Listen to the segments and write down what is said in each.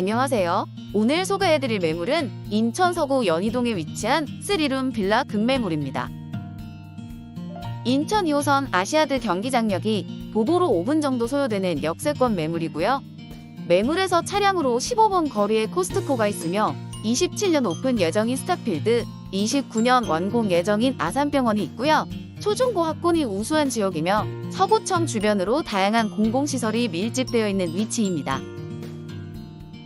안녕하세요. 오늘 소개해드릴 매물은 인천 서구 연희동에 위치한 3룸 빌라 급매물입니다. 인천 2호선 아시아드 경기장역이 도보로 5분 정도 소요되는 역세권 매물이고요. 매물에서 차량으로 15분 거리에 코스트코가 있으며 27년 오픈 예정인 스타필드, 29년 완공 예정인 아산병원이 있고요. 초중고 학군이 우수한 지역이며 서구청 주변으로 다양한 공공시설이 밀집되어 있는 위치입니다.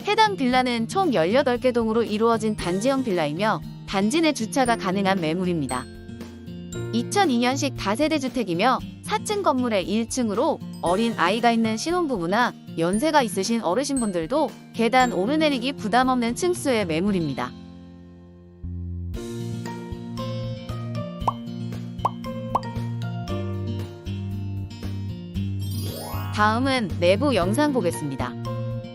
해당 빌라는 총 18개 동으로 이루어진 단지형 빌라이며 단지 내 주차가 가능한 매물입니다. 2002년식 다세대 주택이며 4층 건물의 1층으로 어린 아이가 있는 신혼부부나 연세가 있으신 어르신분들도 계단 오르내리기 부담 없는 층수의 매물입니다. 다음은 내부 영상 보겠습니다.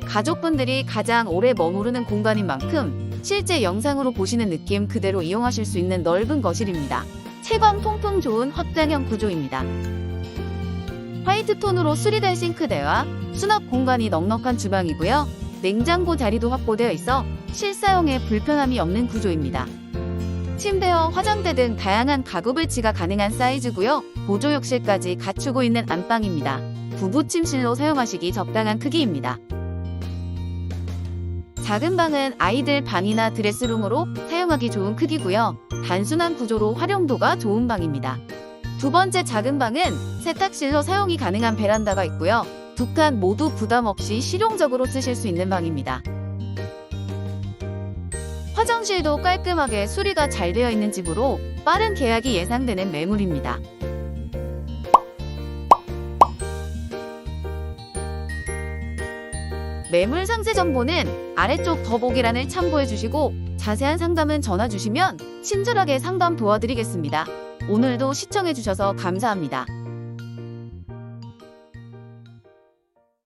가족분들이 가장 오래 머무르는 공간인 만큼 실제 영상으로 보시는 느낌 그대로 이용하실 수 있는 넓은 거실입니다. 채광 통풍 좋은 확장형 구조입니다. 화이트 톤으로 수리된 싱크대와 수납 공간이 넉넉한 주방이고요. 냉장고 자리도 확보되어 있어 실사용에 불편함이 없는 구조입니다. 침대와 화장대 등 다양한 가구 배치가 가능한 사이즈고요. 보조욕실까지 갖추고 있는 안방입니다. 부부 침실로 사용하시기 적당한 크기입니다. 작은 방은 아이들 방이나 드레스룸으로 사용하기 좋은 크기고요. 단순한 구조로 활용도가 좋은 방입니다. 두 번째 작은 방은 세탁실로 사용이 가능한 베란다가 있고요. 두 칸 모두 부담 없이 실용적으로 쓰실 수 있는 방입니다. 화장실도 깔끔하게 수리가 잘 되어 있는 집으로 빠른 계약이 예상되는 매물입니다. 매물 상세 정보는 아래쪽 더보기란을 참고해 주시고 자세한 상담은 전화 주시면 친절하게 상담 도와드리겠습니다. 오늘도 시청해 주셔서 감사합니다.